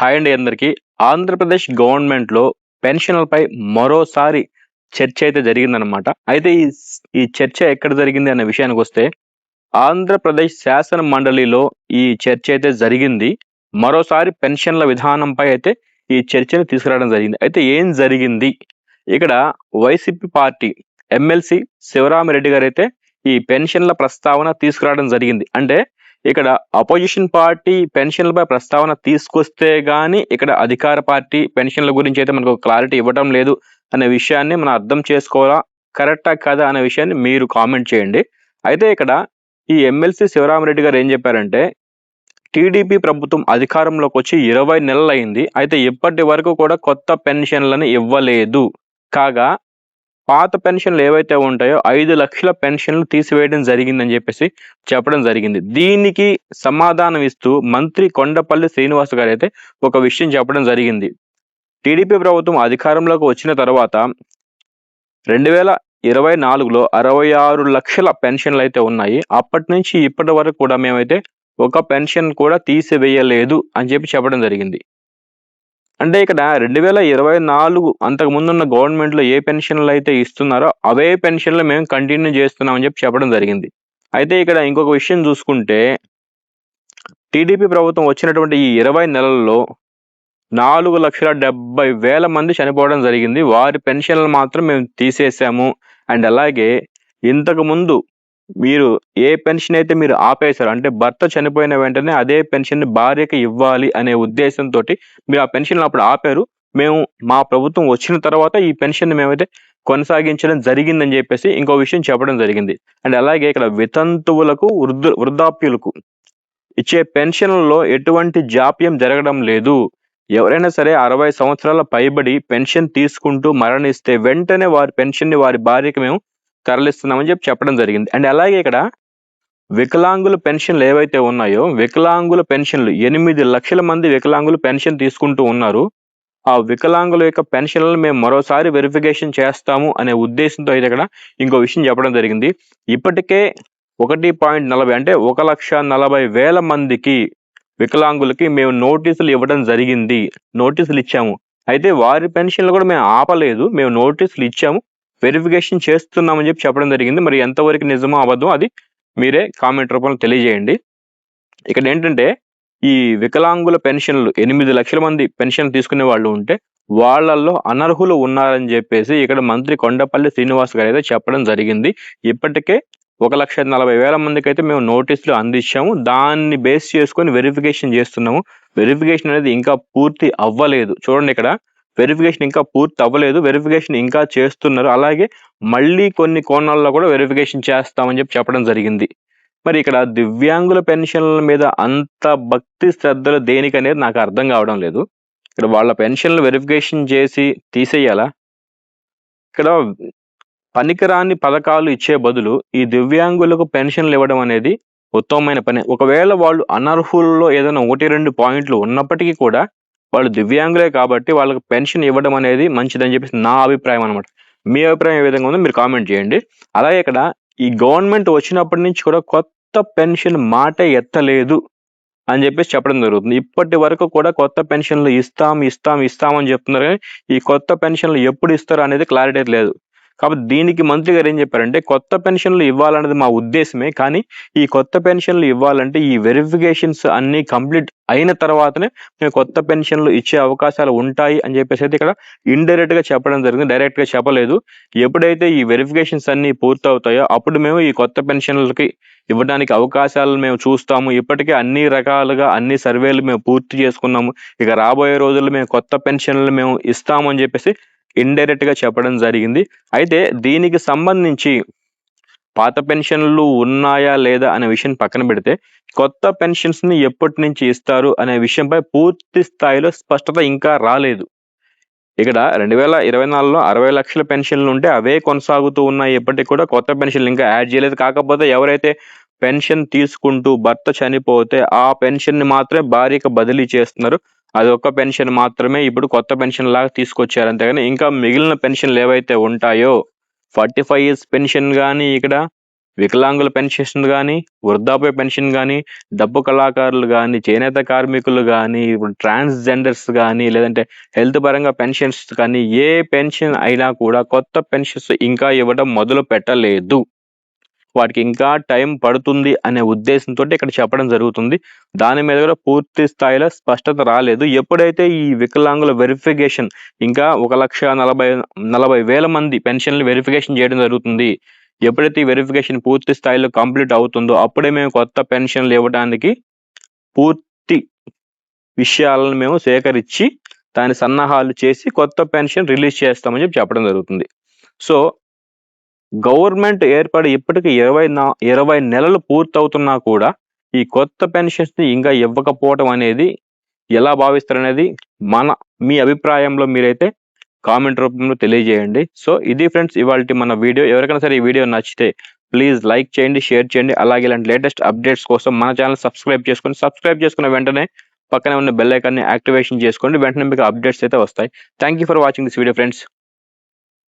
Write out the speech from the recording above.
Hi అండి అందరికీ. ఆంధ్రప్రదేశ్ గవర్నమెంట్లో పెన్షన్లపై మరోసారి చర్చ అయితే జరిగిందనమాట అయితే ఈ ఈ చర్చ ఎక్కడ జరిగింది అనే విషయానికి వస్తే ఆంధ్రప్రదేశ్ శాసన మండలిలో ఈ చర్చ అయితే జరిగింది. మరోసారి పెన్షన్ల విధానంపై అయితే ఈ చర్చను తీసుకురావడం జరిగింది. అయితే ఏం జరిగింది? ఇక్కడ వైసీపీ పార్టీ ఎమ్మెల్సీ శివరామిరెడ్డి గారు అయితే ఈ పెన్షన్ల ప్రస్తావన తీసుకురావడం జరిగింది. అంటే ఇక్కడ అపోజిషన్ పార్టీ పెన్షన్లపై ప్రస్తావన తీసుకొస్తే గానీ ఇక్కడ అధికార పార్టీ పెన్షన్ల గురించి అయితే మనకు క్లారిటీ ఇవ్వడం లేదు అనే విషయాన్ని మనం అర్థం చేసుకోవాలా? కరెక్టా కాదా అనే విషయాన్ని మీరు కామెంట్ చేయండి. అయితే ఇక్కడ ఈ ఎమ్మెల్సీ శివరామరెడ్డి గారు ఏం చెప్పారంటే టీడీపీ ప్రభుత్వం అధికారంలోకి వచ్చి ఇరవై నెలలు అయింది అయితే ఇప్పటి వరకు కూడా కొత్త పెన్షన్లను ఇవ్వలేదు. కాగా పాత పెన్షన్లు ఏవైతే ఉంటాయో ఐదు లక్షల పెన్షన్లు తీసివేయడం జరిగిందని చెప్పేసి చెప్పడం జరిగింది. దీనికి సమాధానం ఇస్తూ మంత్రి కొండపల్లి శ్రీనివాస్ గారు అయితే ఒక విషయం చెప్పడం జరిగింది. టీడీపీ ప్రభుత్వం అధికారంలోకి వచ్చిన తర్వాత రెండు వేల ఇరవై నాలుగులో అరవై ఆరు లక్షల పెన్షన్లు అయితే ఉన్నాయి. అప్పటి నుంచి ఇప్పటి వరకు కూడా మేమైతే ఒక పెన్షన్ కూడా తీసివేయలేదు అని చెప్పి చెప్పడం జరిగింది. అంటే ఇక్కడ రెండు వేల ఇరవై నాలుగు అంతకు ముందున్న గవర్నమెంట్లో ఏ పెన్షన్లు అయితే ఇస్తున్నారో అవే పెన్షన్లు మేము కంటిన్యూ చేస్తున్నామని చెప్పి చెప్పడం జరిగింది. అయితే ఇక్కడ ఇంకొక విషయం చూసుకుంటే టీడీపీ ప్రభుత్వం వచ్చినటువంటి ఈ ఇరవై నెలల్లో నాలుగు లక్షల డెబ్బై వేల మంది చనిపోవడం జరిగింది. వారి పెన్షన్లు మాత్రం మేము తీసేసాము. అండ్ అలాగే ఇంతకు ముందు మీరు ఏ పెన్షన్ అయితే మీరు ఆపేశారు అంటే భర్త చనిపోయిన వెంటనే అదే పెన్షన్ భార్యకి ఇవ్వాలి అనే ఉద్దేశంతో మీరు ఆ పెన్షన్ అప్పుడు ఆపారు. మేము మా ప్రభుత్వం వచ్చిన తర్వాత ఈ పెన్షన్ మేమైతే కొనసాగించడం జరిగిందని చెప్పేసి ఇంకో విషయం చెప్పడం జరిగింది. అండ్ అలాగే ఇక్కడ వితంతువులకు వృద్ధ వృద్ధాప్యులకు ఇచ్చే పెన్షన్లలో ఎటువంటి జాప్యం జరగడం లేదు. ఎవరైనా సరే అరవై సంవత్సరాల పైబడి పెన్షన్ తీసుకుంటూ మరణిస్తే వెంటనే వారి పెన్షన్ని వారి భార్యకి మేము తరలిస్తున్నామని చెప్పి చెప్పడం జరిగింది. అండ్ అలాగే ఇక్కడ వికలాంగుల పెన్షన్లు ఏవైతే ఉన్నాయో వికలాంగుల పెన్షన్లు ఎనిమిది లక్షల మంది వికలాంగులు పెన్షన్ తీసుకుంటూ ఉన్నారు. ఆ వికలాంగుల యొక్క పెన్షన్లను మేము మరోసారి వెరిఫికేషన్ చేస్తాము అనే ఉద్దేశంతో అయితే ఇక్కడ ఇంకో విషయం చెప్పడం జరిగింది. ఇప్పటికే ఒకటి పాయింట్ నలభై అంటే ఒక లక్ష నలభై వేల మందికి వికలాంగులకి మేము నోటీసులు ఇవ్వడం జరిగింది. నోటీసులు ఇచ్చాము. అయితే వారి పెన్షన్లు కూడా మేము ఆపలేదు. మేము నోటీసులు ఇచ్చాము. వెరిఫికేషన్ చేస్తున్నామని చెప్పి చెప్పడం జరిగింది. మరి ఎంతవరకు నిజమో అబద్ధం అది మీరే కామెంట్ రూపంలో తెలియజేయండి. ఇక్కడ ఏంటంటే ఈ వికలాంగుల పెన్షన్లు ఎనిమిది లక్షల మంది పెన్షన్ తీసుకునే వాళ్ళు ఉంటే వాళ్ళల్లో అనర్హులు ఉన్నారని చెప్పేసి ఇక్కడ మంత్రి కొండపల్లి శ్రీనివాస్ గారు అయితే చెప్పడం జరిగింది. ఇప్పటికే ఒక లక్ష నలభై వేల మందికి అయితే మేము నోటీసులు అందించాము. దాన్ని బేస్ చేసుకొని వెరిఫికేషన్ చేస్తున్నాము. వెరిఫికేషన్ అనేది ఇంకా పూర్తి అవ్వలేదు. చూడండి ఇక్కడ. వెరిఫికేషన్ ఇంకా పూర్తి అవ్వలేదు వెరిఫికేషన్ ఇంకా చేస్తున్నారు. అలాగే మళ్ళీ కొన్ని కోణాల్లో కూడా వెరిఫికేషన్ చేస్తామని చెప్పి చెప్పడం జరిగింది. మరి ఇక్కడ దివ్యాంగుల పెన్షన్ల మీద అంత భక్తి శ్రద్ధలు దేనికనేది నాకు అర్థం కావడం లేదు. ఇక్కడ వాళ్ళ పెన్షన్లు వెరిఫికేషన్ చేసి తీసేయాలా? ఇక్కడ పనికిరాని పథకాలు ఇచ్చే బదులు ఈ దివ్యాంగులకు పెన్షన్లు ఇవ్వడం అనేది ఉత్తమమైన పని. ఒకవేళ వాళ్ళు అనర్హుల్లో ఏదైనా ఒకటి రెండు పాయింట్లు ఉన్నప్పటికీ కూడా వాళ్ళు దివ్యాంగులే కాబట్టి వాళ్ళకి పెన్షన్ ఇవ్వడం అనేది మంచిదని చెప్పేసి నా అభిప్రాయం అనమాట మీ అభిప్రాయం ఏ విధంగా ఉందో మీరు కామెంట్ చేయండి. అలాగే ఇక్కడ ఈ గవర్నమెంట్ వచ్చినప్పటి నుంచి కూడా కొత్త పెన్షన్ మాట ఎత్తలేదు అని చెప్పేసి చెప్పడం జరుగుతుంది. ఇప్పటి వరకు కూడా కొత్త పెన్షన్లు ఇస్తాం ఇస్తాం ఇస్తాం అని చెప్తున్నారు కానీ ఈ కొత్త పెన్షన్లు ఎప్పుడు ఇస్తారు అనేది క్లారిటీ లేదు. కాబట్టి దీనికి మంత్రి గారు ఏం చెప్పారంటే కొత్త పెన్షన్లు ఇవ్వాలన్నది మా ఉద్దేశమే కానీ ఈ కొత్త పెన్షన్లు ఇవ్వాలంటే ఈ వెరిఫికేషన్స్ అన్ని కంప్లీట్ అయిన తర్వాతనే మేము కొత్త పెన్షన్లు ఇచ్చే అవకాశాలు ఉంటాయి అని చెప్పేసి అయితే ఇక్కడ ఇండైరెక్ట్గా చెప్పడం జరిగింది డైరెక్ట్గా చెప్పలేదు. ఎప్పుడైతే ఈ వెరిఫికేషన్స్ అన్ని పూర్తవుతాయో అప్పుడు మేము ఈ కొత్త పెన్షన్లకి ఇవ్వడానికి అవకాశాలు మేము చూస్తాము. ఇప్పటికే అన్ని రకాలుగా అన్ని సర్వేలు మేము పూర్తి చేసుకున్నాము. ఇక రాబోయే రోజుల్లో మేము కొత్త పెన్షన్లు మేము ఇస్తాము అని చెప్పేసి ఇండైరెక్ట్గా చెప్పడం జరిగింది. అయితే దీనికి సంబంధించి పాత పెన్షన్లు ఉన్నాయా లేదా అనే విషయం పక్కన పెడితే కొత్త పెన్షన్స్ని ఎప్పటి నుంచి ఇస్తారు అనే విషయంపై పూర్తి స్థాయిలో స్పష్టత ఇంకా రాలేదు. ఇక్కడ రెండు వేల ఇరవై నాలుగులో అరవై లక్షల పెన్షన్లు ఉంటే అవే కొనసాగుతూ ఉన్నాయి. ఇప్పటికి కూడా కొత్త పెన్షన్లు ఇంకా యాడ్ చేయలేదు. కాకపోతే ఎవరైతే పెన్షన్ తీసుకుంటూ భర్త చనిపోతే ఆ పెన్షన్ని మాత్రమే భార్యకు బదిలీ చేస్తున్నారు. అది ఒక్క పెన్షన్ మాత్రమే ఇప్పుడు కొత్త పెన్షన్ లాగా తీసుకొచ్చారు అంతేగాని ఇంకా మిగిలిన పెన్షన్లు ఏవైతే ఉంటాయో ఫార్టీ ఫైవ్ ఇయర్స్ పెన్షన్ కానీ ఇక్కడ వికలాంగుల పెన్షన్ కానీ వృద్ధాప్య పెన్షన్ కానీ డబ్బు కళాకారులు కానీ చేనేత కార్మికులు కానీ ఇప్పుడు ట్రాన్స్జెండర్స్ కానీ లేదంటే హెల్త్ పరంగా పెన్షన్స్ కానీ ఏ పెన్షన్ అయినా కూడా కొత్త పెన్షన్స్ ఇంకా ఇవ్వడం మొదలు పెట్టలేదు. వాటికి ఇంకా టైం పడుతుంది అనే ఉద్దేశంతో ఇక్కడ చెప్పడం జరుగుతుంది. దాని మీద కూడా పూర్తి స్థాయిలో స్పష్టత రాలేదు. ఎప్పుడైతే ఈ వికలాంగుల వెరిఫికేషన్ ఇంకా ఒక లక్ష నలభై నలభై వేల మంది పెన్షన్లు వెరిఫికేషన్ చేయడం జరుగుతుంది ఎప్పుడైతే ఈ వెరిఫికేషన్ పూర్తి స్థాయిలో కంప్లీట్ అవుతుందో అప్పుడే మేము కొత్త పెన్షన్లు ఇవ్వడానికి పూర్తి విషయాలను మేము సేకరించి దాని సన్నాహాలు చేసి కొత్త పెన్షన్ రిలీజ్ చేస్తామని చెప్పి చెప్పడం జరుగుతుంది. సో గవర్నమెంట్ ఏర్పడి ఇప్పటికి ఇరవై నా ఇరవై నెలలు పూర్తవుతున్నా కూడా ఈ కొత్త పెన్షన్స్ని ఇంకా ఇవ్వకపోవడం అనేది ఎలా భావిస్తారనేది మన మీ అభిప్రాయంలో మీరైతే కామెంట్ రూపంలో తెలియజేయండి. సో ఇది ఫ్రెండ్స్ ఇవాళ మన వీడియో. ఎవరికైనా సరే ఈ వీడియో నచ్చితే ప్లీజ్ లైక్ చేయండి షేర్ చేయండి. అలాగే ఇలాంటి లేటెస్ట్ అప్డేట్స్ కోసం మన ఛానల్ సబ్స్క్రైబ్ చేసుకొని సబ్స్క్రైబ్ చేసుకున్న వెంటనే పక్కనే ఉన్న బెల్ ఐకాన్ని యాక్టివేషన్ చేసుకోండి. వెంటనే మీకు అప్డేట్స్ అయితే వస్తాయి. Thank you for watching this video friends.